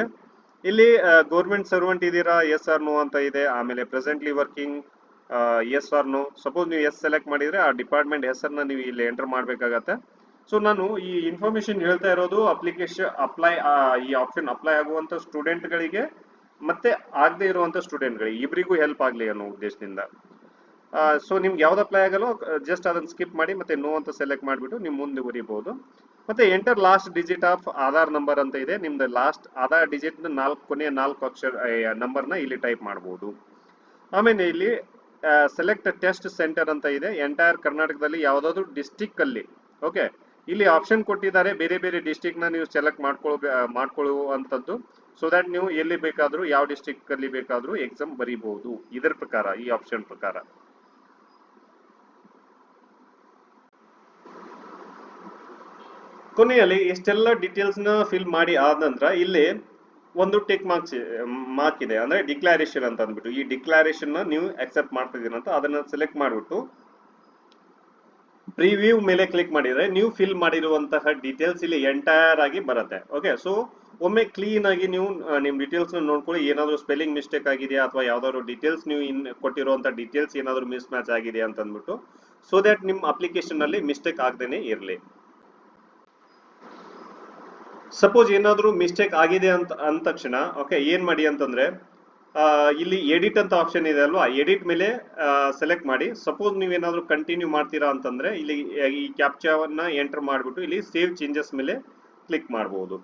ಇಲ್ಲಿ ಗೌರ್ಮೆಂಟ್ ಸರ್ವೆಂಟ್ ಇದ್ದೀರಾ ಎಸ್ ಆರ್ ನೋ ಅಂತ ಇದೆ. ಆಮೇಲೆ presently working yes or no suppose ನೀವು ಎಸ್ ಸೆಲೆಕ್ಟ್ ಮಾಡಿದ್ರೆ ಆ ಡಿಪಾರ್ಟ್ಮೆಂಟ್ ಹೆಸರನ್ನ ನೀವು ಇಲ್ಲಿ ಎಂಟರ್ ಮಾಡಬೇಕಾಗತ್ತೆ. ಸೊ ನಾನು ಈ ಇನ್ಫಾರ್ಮೇಶನ್ ಹೇಳ್ತಾ ಇರೋದು ಅಪ್ಲಿಕೇಶನ್ ಅಪ್ಲೈ ಈ ಆಪ್ಷನ್ ಅಪ್ಲೈ ಆಗುವಂತ ಸ್ಟೂಡೆಂಟ್ಗಳಿಗೆ ಮತ್ತೆ ಆಗದೆ ಇರುವಂತ ಸ್ಟೂಡೆಂಟ್ಗಳಿಗೆ ಇಬ್ಬರಿಗೂ ಹೆಲ್ಪ್ ಆಗಲಿ ಅನ್ನೋ ಉದ್ದೇಶದಿಂದ. ಸೊ ನಿಮ್ಗೆ ಯಾವ್ದು ಅಪ್ಲೈ ಆಗಲ್ಲೋ ಜಸ್ಟ್ ಅದನ್ನ ಸ್ಕಿಪ್ ಮಾಡಿ ಮತ್ತೆ ನೋ ಅಂತ ಸೆಲೆಕ್ಟ್ ಮಾಡಿಬಿಟ್ಟು ನೀವು ಮುಂದೆ ಉರಿಬಹುದು ಮತ್ತೆ enter last digit of Aadhaar number ಅಂತ ಇದೆ. ನಿಮ್ದು ಲಾಸ್ಟ್ ಆಧಾರ್ ಡಿಜಿಟ್ ನಾಲ್ಕು ಕೊನೆಯ ನಾಲ್ಕು ಅಕ್ಷರ ನಂಬರ್ನ ಇಲ್ಲಿ ಟೈಪ್ ಮಾಡಬಹುದು ಆಮೇಲೆ ಇಲ್ಲಿ ಸೆಲೆಕ್ಟ್ ಟೆಸ್ಟ್ ಸೆಂಟರ್ ಅಂತ ಇದೆ. ಎಂಟೈರ್ ಕರ್ನಾಟಕದಲ್ಲಿ ಯಾವ್ದಾದ್ರು ಡಿಸ್ಟಿಕ್ ಅಲ್ಲಿ ಓಕೆ ಇಲ್ಲಿ ಆಪ್ಷನ್ ಕೊಟ್ಟಿದ್ದಾರೆ. ಬೇರೆ ಬೇರೆ ಡಿಸ್ಟಿಕ್ನ ನೀವು ಸೆಲೆಕ್ಟ್ ಮಾಡ್ಕೊಳ್ ಮಾಡ್ಕೊಳ್ಳುವಂಥದ್ದು. ಸೊ ದಟ್ ನೀವು ಎಲ್ಲಿ ಬೇಕಾದ್ರೂ, ಯಾವ ಡಿಸ್ಟಿಕ್ ಅಲ್ಲಿ ಬೇಕಾದರೂ ಎಕ್ಸಾಮ್ ಬರೀಬಹುದು. ಇದರ ಪ್ರಕಾರ, ಈ ಆಪ್ಷನ್ ಪ್ರಕಾರ. ಕೊನೆಯಲ್ಲಿ, ಇಷ್ಟೆಲ್ಲ ಡೀಟೇಲ್ಸ್ನ ಫಿಲ್ ಮಾಡಿ ಆದ ನಂತರ, ಇಲ್ಲಿ ಒಂದು ಟಿಕ್ ಮಾರ್ಕ್ಸ್ ಮಾರ್ಕ್ ಇದೆ. ಅಂದ್ರೆ ಡಿಕ್ಲಾರೇಷನ್ ಅಂತ ಅಂದ್ಬಿಟ್ಟು. ಈ ಡಿಕ್ಲಾರೇಷನ್ ನೀವು ಅಕ್ಸೆಪ್ಟ್ ಮಾಡ್ತಿದ್ದೀರ ಅಂತ ಅದನ್ನ ಸೆಲೆಕ್ಟ್ ಮಾಡಿಬಿಟ್ಟು ಪ್ರಿವ್ಯೂ ಮೇಲೆ ಕ್ಲಿಕ್ ಮಾಡಿದ್ರೆ ನೀವು ಫಿಲ್ ಮಾಡಿರುವಂತಹ ಡೀಟೇಲ್ಸ್ ಇಲ್ಲಿ ಎಂಟೈರ್ ಆಗಿ ಬರುತ್ತೆ. ಓಕೆ ಸೊ ಒಮ್ಮೆ ಕ್ಲೀನ್ ಆಗಿ ನೀವು ನಿಮ್ಮ ನಿಮ್ ಡೀಟೇಲ್ಸ್ ನೋಡ್ಕೊಳ್ಳಿ. ಏನಾದ್ರು ಸ್ಪೆಲ್ಲಿಂಗ್ ಮಿಸ್ಟೇಕ್ ಆಗಿದೆಯಾ ಅಥವಾ ಯಾವ್ದಾದ್ರು ಡೀಟೇಲ್ಸ್ ನೀವು ಇನ್ ಕೊಟ್ಟಿರುವಂತ ಡೀಟೇಲ್ಸ್ ಏನಾದ್ರು ಮಿಸ್ ಮ್ಯಾಚ್ ಆಗಿದೆ ಅಂತ ಅಂದ್ಬಿಟ್ಟು ಸೊ ದಟ್ ನಿಮ್ ಅಪ್ಲಿಕೇಶನ್ ಅಲ್ಲಿ ಮಿಸ್ಟೇಕ್ ಆಗದೇನೆ ಇರಲಿ. ಸಪೋಸ್ ಏನಾದರೂ ಮಿಸ್ಟೇಕ್ ಆಗಿದೆ ಅಂತ, ಅಂದ ತಕ್ಷಣ ಓಕೆ ಏನು ಮಾಡಿ ಅಂತಂದ್ರೆ ಇಲ್ಲಿ ಎಡಿಟ್ ಅಂತ ಆಪ್ಷನ್ ಇದೆ ಅಲ್ವಾ? ಎಡಿಟ್ ಮೇಲೆ ಸೆಲೆಕ್ಟ್ ಮಾಡಿ. ಸಪೋಸ್ ನೀವೇನಾದರೂ ಕಂಟಿನ್ಯೂ ಮಾಡ್ತೀರಾ ಅಂತಂದ್ರೆ, ಇಲ್ಲಿ, ಈ ಕ್ಯಾಪ್ಚಾವನ್ನು ಎಂಟರ್ ಮಾಡಿಬಿಟ್ಟು ಇಲ್ಲಿ ಸೇವ್ ಚೇಂಜಸ್ ಮೇಲೆ ಕ್ಲಿಕ್ ಮಾಡಬಹುದು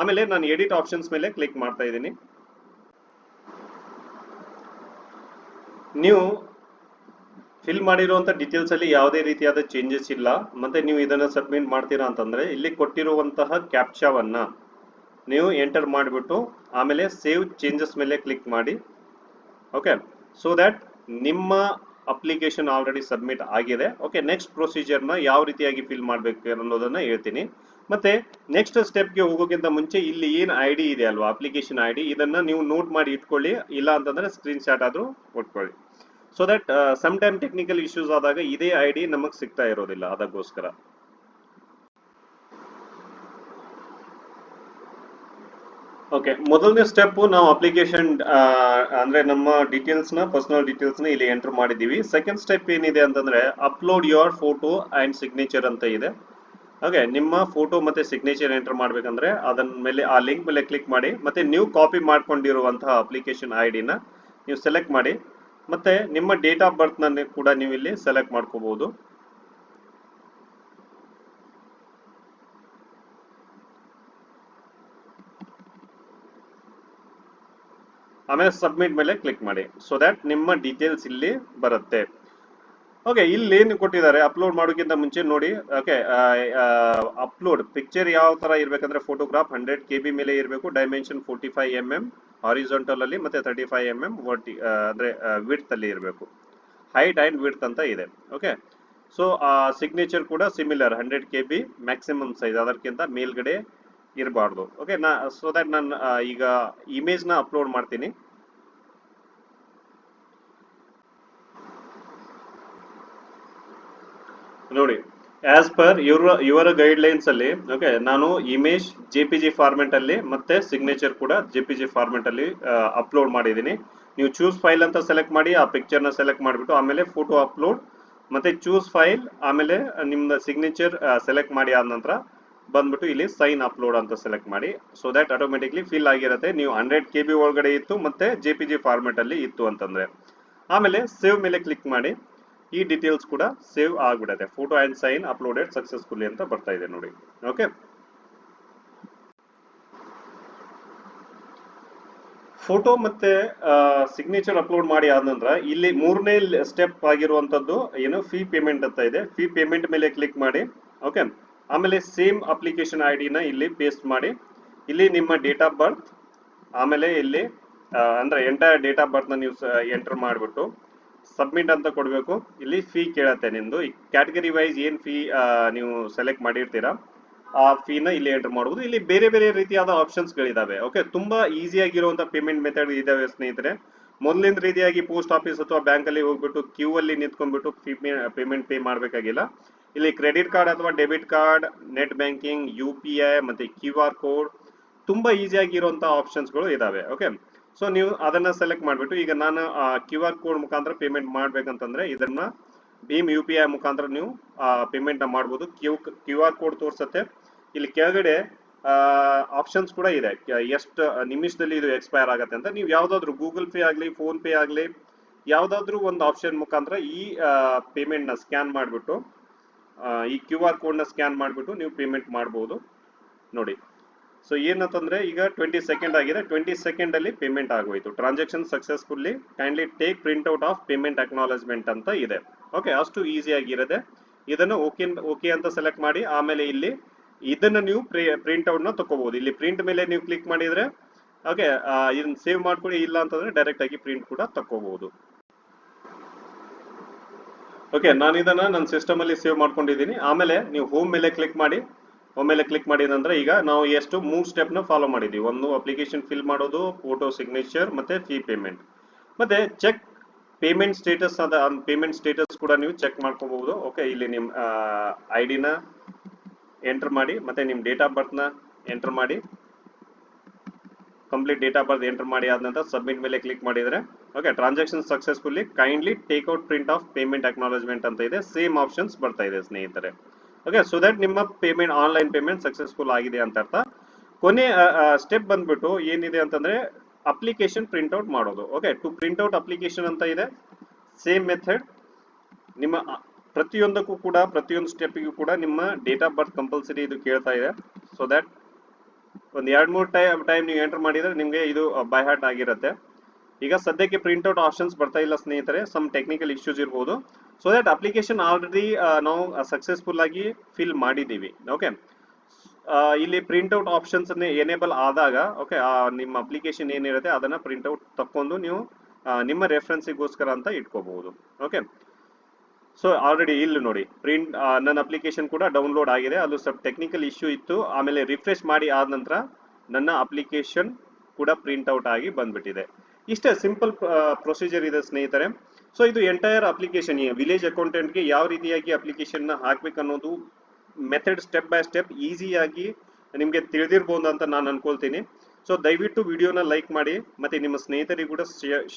ಆಮೇಲೆ ನಾನು ಎಡಿಟ್ ಆಪ್ಷನ್ಸ್ ಮೇಲೆ ಕ್ಲಿಕ್ ಮಾಡ್ತಾ ಇದ್ದೀನಿ. ನೀವು ಫಿಲ್ ಮಾಡಿರುವಂತ ಡೀಟೇಲ್ಸ್ ಅಲ್ಲಿ ಯಾವುದೇ ರೀತಿಯಾದ ಚೇಂಜಸ್ ಇಲ್ಲ. ಮತ್ತೆ ನೀವು ಇದನ್ನ ಸಬ್ಮಿಟ್ ಮಾಡ್ತೀರಾ ಅಂತಂದ್ರೆ ಇಲ್ಲಿ ಕೊಟ್ಟಿರುವಂತಹ ಕ್ಯಾಪ್ಚಾವನ್ನ ನೀವು ಎಂಟರ್ ಮಾಡಿಬಿಟ್ಟು ಆಮೇಲೆ ಸೇವ್ ಚೇಂಜಸ್ ಮೇಲೆ ಕ್ಲಿಕ್ ಮಾಡಿ. ಓಕೆ ಸೊ ದಟ್ ನಿಮ್ಮ ಅಪ್ಲಿಕೇಶನ್ ಆಲ್ರೆಡಿ ಸಬ್ಮಿಟ್ ಆಗಿದೆ. ಓಕೆ ನೆಕ್ಸ್ಟ್ ಪ್ರೊಸೀಜರ್ನ ಯಾವ ರೀತಿಯಾಗಿ ಫಿಲ್ ಮಾಡಬೇಕು ಅನ್ನೋದನ್ನ ಹೇಳ್ತೀನಿ. ಮತ್ತೆ ನೆಕ್ಸ್ಟ್ ಸ್ಟೆಪ್ಗೆ ಹೋಗೋಕ್ಕಿಂತ ಮುಂಚೆ ಇಲ್ಲಿ ಏನು ಐ ಡಿ ಇದೆ ಅಲ್ವಾ? ಅಪ್ಲಿಕೇಶನ್ ಐ ಡಿ ಇದನ್ನ ನೀವು ನೋಟ್ ಮಾಡಿ ಇಟ್ಕೊಳ್ಳಿ. ಇಲ್ಲ ಅಂತಂದ್ರೆ ಸ್ಕ್ರೀನ್ ಶಾಟ್ ಆದ್ರೂ ಕೊಟ್ಕೊಳ್ಳಿ so that some time technical issues ಆದಾಗ ಇದೇ ಐ ಡಿ ನಮಗೆ ಸಿಗ್ತಾ ಇರೋದಿಲ್ಲ, ಅದಕ್ಕೋಸ್ಕರ. ಓಕೆ ಮೊದಲನೇ ಸ್ಟೆಪ್ ನಾವು ಅಪ್ಲಿಕೇಶನ್ ಅಂದ್ರೆ ನಮ್ಮ ಡೀಟೇಲ್ಸ್ನ ಪರ್ಸನಲ್ ಡೀಟೇಲ್ಸ್ನ ಇಲ್ಲಿ ಎಂಟರ್ ಮಾಡಿದೀವಿ ಸೆಕೆಂಡ್ ಸ್ಟೆಪ್ ಏನಿದೆ ಅಂತಂದ್ರೆ upload your photo and signature ಅಂತ ಇದೆ. ಓಕೆ ನಿಮ್ಮ ಫೋಟೋ ಮತ್ತೆ ಸಿಗ್ನೇಚರ್ ಎಂಟರ್ ಮಾಡ್ಬೇಕಂದ್ರೆ ಅದನ್ನ ಮೇಲೆ, ಆ ಲಿಂಕ್ ಮೇಲೆ ಕ್ಲಿಕ್ ಮಾಡಿ, ಮತ್ತೆ ನೀವು ಕಾಪಿ ಮಾಡ್ಕೊಂಡಿರುವಂತಹ ಅಪ್ಲಿಕೇಶನ್ ಐ ಡಿನ ನೀವು ಸೆಲೆಕ್ಟ್ ಮಾಡಿ. ಮತ್ತೆ ನಿಮ್ಮ ಡೇಟ್ ಆಫ್ ಬರ್ತ್ನ ಕೂಡ ನೀವು ಇಲ್ಲಿ ಸೆಲೆಕ್ಟ್ ಮಾಡ್ಕೋಬಹುದು ಆಮೇಲೆ ಸಬ್ಮಿಟ್ ಮೇಲೆ ಕ್ಲಿಕ್ ಮಾಡಿ ಸೊ ದಟ್ ನಿಮ್ಮ ಡೀಟೇಲ್ಸ್ ಇಲ್ಲಿ ಬರುತ್ತೆ. ಓಕೆ ಇಲ್ಲಿ ಏನು ಕೊಟ್ಟಿದ್ದಾರೆ? ಅಪ್ಲೋಡ್ ಮಾಡೋಕ್ಕಿಂತ ಮುಂಚೆ ನೋಡಿ ಓಕೆ ಅಪ್ಲೋಡ್ ಪಿಕ್ಚರ್ ಯಾವ ತರ ಇರ್ಬೇಕಂದ್ರೆ ಫೋಟೋಗ್ರಾಫ್ ಹಂಡ್ರೆಡ್ ಕೆ ಬಿ ಮೇಲೆ ಇರಬೇಕು dimension forty five M M horizontal ಅಲ್ಲಿ ಮತ್ತೆ thirty five M M vertical ಅಂದ್ರೆ ವಿಡ್ತ್ ಅಲ್ಲಿ ಇರಬೇಕು. ಹೈಟ್ ಅಂಡ್ ವಿಡ್ತ್ ಅಂತ ಇದೆ ಓಕೆ ಸೊ ಆ ಸಿಗ್ನೇಚರ್ ಕೂಡ similar hundred K B maximum size ಅದಕ್ಕಿಂತ ಮೇಲ್ಗಡೆ ಇರಬಾರ್ದು ಓಕೆ ನಾ ಸೊ ದಟ್ ನಾನು ಈಗ ಇಮೇಜ್ನ ಅಪ್ಲೋಡ್ ಮಾಡ್ತೀನಿ. ನೋಡಿ ಆಸ್ ಪರ್ ಇವರ ಇವರ ಗೈಡ್ ಲೈನ್ಸ್ ಅಲ್ಲಿ ಓಕೆ ನಾನು image J P G format ಅಲ್ಲಿ ಮತ್ತೆ ಸಿಗ್ನೇಚರ್ ಕೂಡ ಜೆ ಪಿ ಜಿ ಫಾರ್ಮೆಟ್ ಅಲ್ಲಿ ಅಪ್ಲೋಡ್ ಮಾಡಿದ್ದೀನಿ. ನೀವು ಚೂಸ್ ಫೈಲ್ ಅಂತ ಸೆಲೆಕ್ಟ್ ಮಾಡಿ, ಆ ಪಿಕ್ಚರ್ನ ಸೆಲೆಕ್ಟ್ ಮಾಡಿಬಿಟ್ಟು, ಆಮೇಲೆ ಫೋಟೋ ಅಪ್ಲೋಡ್ ಮತ್ತೆ ಚೂಸ್ ಫೈಲ್ ಆಮೇಲೆ ನಿಮ್ದು ಸಿಗ್ನೇಚರ್ ಸೆಲೆಕ್ಟ್ ಮಾಡಿ ಆದ ನಂತರ ಬಂದ್ಬಿಟ್ಟು ಇಲ್ಲಿ ಸೈನ್ ಅಪ್ಲೋಡ್ ಅಂತ ಸೆಲೆಕ್ಟ್ ಮಾಡಿ. ಸೊ ದಟ್ ಆಟೋಮೆಟಿಕ್ಲಿ ಫಿಲ್ ಆಗಿರುತ್ತೆ. ನೀವು ಹಂಡ್ರೆಡ್ ಕೆ ಬಿ ಒಳಗಡೆ ಇತ್ತು, ಮತ್ತೆ ಜೆ ಪಿ ಜಿ ಫಾರ್ಮೆಟ್ ಅಲ್ಲಿ ಇತ್ತು ಅಂತಂದ್ರೆ. ಆಮೇಲೆ ಸೇವ್ ಮೇಲೆ ಕ್ಲಿಕ್ ಮಾಡಿ. ಈ ಡೀಟೇಲ್ಸ್ ಕೂಡ ಸೇವ್ ಆಗ್ಬಿಡತ್ತೆ. Photo and sign uploaded successfully ಅಂತ ಬರ್ತಾ ಇದೆ ನೋಡಿ. ಓಕೆ ಫೋಟೋ ಮತ್ತೆ ಸಿಗ್ನೇಚರ್ ಅಪ್ಲೋಡ್ ಮಾಡಿ ಆದ ನಂತರ ಇಲ್ಲಿ ಮೂರನೇ ಸ್ಟೆಪ್ ಆಗಿರುವಂತದ್ದು ಏನು ಫೀ ಪೇಮೆಂಟ್ ಅಂತ ಇದೆ. ಫೀ ಪೇಮೆಂಟ್ ಮೇಲೆ ಕ್ಲಿಕ್ ಮಾಡಿ. ಓಕೆ ಆಮೇಲೆ ಸೇಮ್ ಅಪ್ಲಿಕೇಶನ್ ಐ ಡಿನ ಇಲ್ಲಿ ಪೇಸ್ಟ್ ಮಾಡಿ. ಇಲ್ಲಿ ನಿಮ್ಮ ಡೇಟ್ ಆಫ್ ಬರ್ತ್ ಆಮೇಲೆ ಇಲ್ಲಿ ಅಂದ್ರೆ ಎಂಟೈರ್ ಡೇಟ್ ಆಫ್ ಬರ್ತ್ ನೀವು ಎಂಟರ್ ಮಾಡಿಬಿಟ್ಟು ಸಬ್ಮಿಟ್ ಅಂತ ಕೊಡಬೇಕು. ಇಲ್ಲಿ ಫೀ ಕೇಳತ್ತೆ ನಿಮ್ದು. ಈ ಕ್ಯಾಟಗರಿ ವೈಸ್ ಏನ್ ಫೀ ನೀವು ಸೆಲೆಕ್ಟ್ ಮಾಡಿರ್ತೀರಾ, ಆ ಫೀನ ಇಲ್ಲಿ ಎಂಟರ್ ಮಾಡಬಹುದು ಇಲ್ಲಿ ಬೇರೆ ಬೇರೆ ರೀತಿಯಾದ ಆಪ್ಷನ್ಸ್ಗಳಿದ್ದಾವೆ ಓಕೆ ತುಂಬಾ ಈಸಿಯಾಗಿರುವಂಥ ಪೇಮೆಂಟ್ ಮೆಥಡ್ ಇದಾವೆ ಸ್ನೇಹಿತರೆ. ಮೊದಲಿನ ರೀತಿಯಾಗಿ ಪೋಸ್ಟ್ ಆಫೀಸ್ ಅಥವಾ ಬ್ಯಾಂಕಲ್ಲಿ ಹೋಗ್ಬಿಟ್ಟು ಕ್ಯೂ ಅಲ್ಲಿ ನಿಂತ್ಕೊಂಡ್ಬಿಟ್ಟು ಪೇಮೆಂಟ್ ಪೇ ಮಾಡಬೇಕಾಗಿಲ್ಲ. ಇಲ್ಲಿ ಕ್ರೆಡಿಟ್ ಕಾರ್ಡ್ ಅಥವಾ debit card net banking U P I ಮತ್ತೆ ಕ್ಯೂ ಆರ್ ಕೋಡ್ ತುಂಬಾ ಈಸಿಯಾಗಿರುವಂಥ ಆಪ್ಷನ್ಸ್ಗಳು ಇದಾವೆ. ಓಕೆ ಸೊ ನೀವು ಅದನ್ನ ಸೆಲೆಕ್ಟ್ ಮಾಡಿಬಿಟ್ಟು ಈಗ ನಾನು ಕ್ಯೂ ಆರ್ ಕೋಡ್ ಮುಖಾಂತರ ಪೇಮೆಂಟ್ ಮಾಡ್ಬೇಕಂತಂದ್ರೆ ಇದನ್ನ ಭೀಮ್ ಯು ಪಿ ಐ ಮುಖಾಂತರ ನೀವು ಪೇಮೆಂಟ್ನ ಮಾಡ್ಬೋದು. ಕ್ಯೂ ಕ್ಯೂ ಆರ್ ಕೋಡ್ ತೋರಿಸುತ್ತೆ. ಇಲ್ಲಿ ಕೆಳಗಡೆ ಆಪ್ಷನ್ಸ್ ಕೂಡ ಇದೆ. ಎಷ್ಟು ನಿಮಿಷದಲ್ಲಿ ಇದು ಎಕ್ಸ್ಪೈರ್ ಆಗುತ್ತೆ ಅಂತ. ನೀವು ಯಾವ್ದಾದ್ರು ಗೂಗಲ್ ಪೇ ಆಗಲಿ ಫೋನ್ ಪೇ ಆಗಲಿ, ಯಾವ್ದಾದ್ರು ಒಂದು ಆಪ್ಷನ್ ಮುಖಾಂತರ ಈ ಪೇಮೆಂಟ್ನ ಸ್ಕ್ಯಾನ್ ಮಾಡಿಬಿಟ್ಟು ಈ ಕ್ಯೂ ಆರ್ ಕೋಡ್ನ ಸ್ಕ್ಯಾನ್ ಮಾಡಿಬಿಟ್ಟು ನೀವು ಪೇಮೆಂಟ್ ಮಾಡಬಹುದು ನೋಡಿ. ಸೊ ಏನಂತಂದ್ರೆ ಈಗ ಟ್ವೆಂಟಿ ಸೆಕೆಂಡ್ ಆಗಿದೆ. ಟ್ವೆಂಟಿ ಸೆಕೆಂಡ್ ಅಲ್ಲಿ ಪೇಮೆಂಟ್ ಆಗೋಯ್ತು. Transaction successfully kindly take print out of payment acknowledgement ಅಂತ ಇದೆ. ಓಕೆ ಅಷ್ಟು ಈಸಿ ಆಗಿರದೆ ಇದನ್ನು ಓಕೆ ಓಕೆ ಅಂತ ಸೆಲೆಕ್ಟ್ ಮಾಡಿ, ಆಮೇಲೆ ಇಲ್ಲಿ ಇದನ್ನ ನೀವು ಪ್ರಿಂಟ್ ಔಟ್ನ ತಗೋಬಹುದು ಇಲ್ಲಿ ಪ್ರಿಂಟ್ ಮೇಲೆ ನೀವು ಕ್ಲಿಕ್ ಮಾಡಿದ್ರೆ ಓಕೆ ಇದನ್ನ ಸೇವ್ ಮಾಡ್ಕೊಳ್ಳಿ, ಇಲ್ಲ ಅಂತಂದ್ರೆ ಡೈರೆಕ್ಟ್ ಆಗಿ ಪ್ರಿಂಟ್ ಕೂಡ ತಕೋಬಹುದು ಓಕೆ ನಾನು ಇದನ್ನ ನನ್ನ ಸಿಸ್ಟಮ್ ಅಲ್ಲಿ ಸೇವ್ ಮಾಡ್ಕೊಂಡಿದ್ದೀನಿ. ಆಮೇಲೆ ನೀವು ಹೋಮ್ ಮೇಲೆ ಕ್ಲಿಕ್ ಮಾಡಿ ಹೋಮ್ ಮೇಲೆ ಕ್ಲಿಕ್ ಮಾಡಿದಂದ್ರೆ ಈಗ ನಾವು ಎಷ್ಟು ಮೂರು ಸ್ಟೆಪ್ನ ಫಾಲೋ ಮಾಡಿದೀವಿ. ಒಂದು ಅಪ್ಲಿಕೇಶನ್ ಫಿಲ್ ಮಾಡೋದು ಫೋಟೋ ಸಿಗ್ನೇಚರ್ ಮತ್ತೆ ಫೀ ಪೇಮೆಂಟ್ ಮತ್ತೆ ಚೆಕ್ ಪೇಮೆಂಟ್ ಸ್ಟೇಟಸ್ ಅದ ಪೇಮೆಂಟ್ ಸ್ಟೇಟಸ್ ಕೂಡ ನೀವು ಚೆಕ್ ಮಾಡ್ಕೋಬಹುದು. ಓಕೆ ಇಲ್ಲಿ ನಿಮ್ಮ ಐ ಡಿನ ಎಂಟರ್ ಮಾಡಿ, ಮತ್ತೆ ನಿಮ್ ಡೇಟ್ ಆಫ್ ಬರ್ತ್ನ ಎಂಟರ್ ಮಾಡಿ. Complete date of birth enter ಮಾಡಿ ಆದ ನಂತರ ಸಬ್ಮಿಟ್ ಮೇಲೆ ಕ್ಲಿಕ್ ಮಾಡಿದ್ರೆ okay transaction successfully kindly take out print of payment acknowledgement ಅಂತ ಇದೆ. ಸೇಮ್ ಆಪ್ಷನ್ಸ್ ಬರ್ತಾ ಇದೆ, ಸ್ನೇಹಿತರೆ. ಓಕೆ ಸೊ ದಟ್ ನಿಮ್ಮ ಪೇಮೆಂಟ್ ಆನ್ಲೈನ್ ಪೇಮೆಂಟ್ ಸಕ್ಸಸ್ಫುಲ್ ಆಗಿದೆ ಅಂತ ಅರ್ಥ. ಕೊನೆ ಸ್ಟೆಪ್ ಬಂದ್ಬಿಟ್ಟು ಏನಿದೆ ಅಂತಂದ್ರೆ ಅಪ್ಲಿಕೇಶನ್ ಪ್ರಿಂಟ್ ಔಟ್ ಮಾಡೋದು. Okay to print out application ಅಂತ ಇದೆ. ಸೇಮ್ ಮೆಥಡ್ ನಿಮ್ಮ ಪ್ರತಿಯೊಂದಕ್ಕೂ ಕೂಡ, ಪ್ರತಿಯೊಂದು ಸ್ಟೆಪ್ಗೂ ಕೂಡ ನಿಮ್ಮ ಡೇಟ್ ಆಫ್ ಬರ್ತ್ ಕಂಪಲ್ಸರಿ ಇದು ಕೇಳ್ತಾ ಇದೆ. ಸೊ ದಟ್ ಒಂದು ಎರಡು, ಮೂರು ಟೈಮ್ ಟೈಮ್ ನೀವು ಎಂಟರ್ ಮಾಡಿದ್ರೆ ನಿಮಗೆ ಇದು ಬೈ ಹಾರ್ಟ್ ಆಗಿರುತ್ತೆ. ಈಗ ಸದ್ಯಕ್ಕೆ ಪ್ರಿಂಟ್ ಔಟ್ ಆಪ್ಷನ್ಸ್ ಬರ್ತಾ ಇಲ್ಲ ಸ್ನೇಹಿತರೆ. ಸಮ್ ಟೆಕ್ನಿಕಲ್ ಇಶ್ಯೂಸ್ ಇರ್ಬೋದು. ಸೊ ದಟ್ ಅಪ್ಲಿಕೇಶನ್ ಆಲ್ರೆಡಿ ನಾವು ಸಕ್ಸಸ್ಫುಲ್ ಆಗಿ ಫಿಲ್ ಮಾಡಿದ್ದೀವಿ. ಓಕೆ ಇಲ್ಲಿ ಪ್ರಿಂಟ್ ಔಟ್ ಆಪ್ಷನ್ಸ್ ಎನೇಬಲ್ ಆದಾಗ ಓಕೆ ನಿಮ್ಮ ಅಪ್ಲಿಕೇಶನ್ ಏನಿರುತ್ತೆ ಅದನ್ನ ಪ್ರಿಂಟ್ ಔಟ್ ತಕ್ಕೊಂಡು ನೀವು ನಿಮ್ಮ ರೆಫರೆನ್ಸಿಗೋಸ್ಕರ ಅಂತ ಇಟ್ಕೋಬಹುದು. ಓಕೆ ಸೊ ಆಲ್ರೆಡಿ ಇಲ್ಲಿ ನೋಡಿ ಪ್ರಿಂಟ್ ನನ್ನ ಅಪ್ಲಿಕೇಶನ್ ಕೂಡ ಡೌನ್ಲೋಡ್ ಆಗಿದೆ. ಅದು ಸ್ವಲ್ಪ ಟೆಕ್ನಿಕಲ್ ಇಶ್ಯೂ ಇತ್ತು. ಆಮೇಲೆ ರಿಫ್ರೆಶ್ ಮಾಡಿ ಆದ ನಂತರ ನನ್ನ ಅಪ್ಲಿಕೇಶನ್ ಕೂಡ ಪ್ರಿಂಟ್ ಔಟ್ ಆಗಿ ಬಂದ್ಬಿಟ್ಟಿದೆ. ಇಷ್ಟೇ ಸಿಂಪಲ್ ಪ್ರೊಸೀಜರ್ ಇದೆ ಸ್ನೇಹಿತರೆ. ಸೊ ಇದು ಎಂಟೈರ್ ಅಪ್ಲಿಕೇಶನ್ ವಿಲೇಜ್ ಅಕೌಂಟೆಂಟ್ಗೆ ಯಾವ ರೀತಿಯಾಗಿ ಅಪ್ಲಿಕೇಶನ್ನ ಹಾಕ್ಬೇಕು ಅನ್ನೋದು ಮೆಥಡ್ ಸ್ಟೆಪ್ ಬೈ ಸ್ಟೆಪ್ ಈಸಿಯಾಗಿ ನಿಮಗೆ ತಿಳಿದಿರ್ಬೋದು ಅಂತ ನಾನು ಅನ್ಕೊಳ್ತೀನಿ. ಸೊ ದಯವಿಟ್ಟು ವಿಡಿಯೋನ ಲೈಕ್ ಮಾಡಿ, ಮತ್ತೆ ನಿಮ್ಮ ಸ್ನೇಹಿತರಿಗೆ ಕೂಡ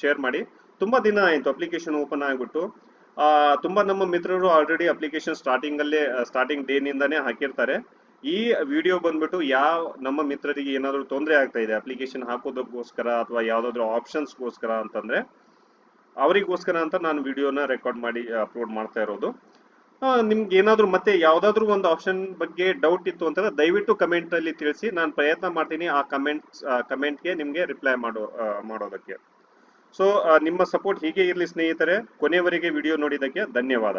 ಶೇರ್ ಮಾಡಿ. ತುಂಬಾ ದಿನ ಆಯ್ತು ಅಪ್ಲಿಕೇಶನ್ ಓಪನ್ ಆಗಿಬಿಟ್ಟು. ತುಂಬಾ ನಮ್ಮ ಮಿತ್ರರು ಆಲ್ರೆಡಿ ಅಪ್ಲಿಕೇಶನ್ ಸ್ಟಾರ್ಟಿಂಗ್ ಅಲ್ಲೇ ಸ್ಟಾರ್ಟಿಂಗ್ ಡೇ ನಿಂದಾನೇ ಹಾಕಿರ್ತಾರೆ. ಈ ವಿಡಿಯೋ ಬಂದ್ಬಿಟ್ಟು ಯಾವ, ನಮ್ಮ ಮಿತ್ರರಿಗೆ ಏನಾದರೂ ತೊಂದರೆ ಆಗ್ತಾ ಇದೆ ಅಪ್ಲಿಕೇಶನ್ ಹಾಕೋದಕ್ಕೋಸ್ಕರ ಅಥವಾ ಯಾವ್ದಾದ್ರು ಆಪ್ಷನ್ಸ್ಗೋಸ್ಕರ ಅಂತಂದ್ರೆ ಅವರಿಗೋಸ್ಕರ ಅಂತ ನಾನು ವಿಡಿಯೋನ ರೆಕಾರ್ಡ್ ಮಾಡಿ, ಅಪ್ಲೋಡ್ ಮಾಡ್ತಾ ಇರೋದು. ನಿಮ್ಗೆ ಏನಾದರೂ ಮತ್ತೆ ಯಾವುದಾದ್ರೂ ಒಂದು ಆಪ್ಷನ್ ಬಗ್ಗೆ ಡೌಟ್ ಇತ್ತು ಅಂತಂದ್ರೆ ದಯವಿಟ್ಟು ಕಮೆಂಟ್ ಅಲ್ಲಿ ತಿಳಿಸಿ, ನಾನು ಪ್ರಯತ್ನ ಮಾಡ್ತೀನಿ ಆ ಕಮೆಂಟ್ಸ್ ಕಮೆಂಟ್ಗೆ ನಿಮಗೆ ರಿಪ್ಲೈ ಮಾಡೋ ಮಾಡೋದಕ್ಕೆ. ಸೊ ನಿಮ್ಮ ಸಪೋರ್ಟ್ ಹೀಗೆ ಇರಲಿ ಸ್ನೇಹಿತರೆ, ಕೊನೆಯವರೆಗೆ ವಿಡಿಯೋ ನೋಡಿದ್ದಕ್ಕೆ ಧನ್ಯವಾದ.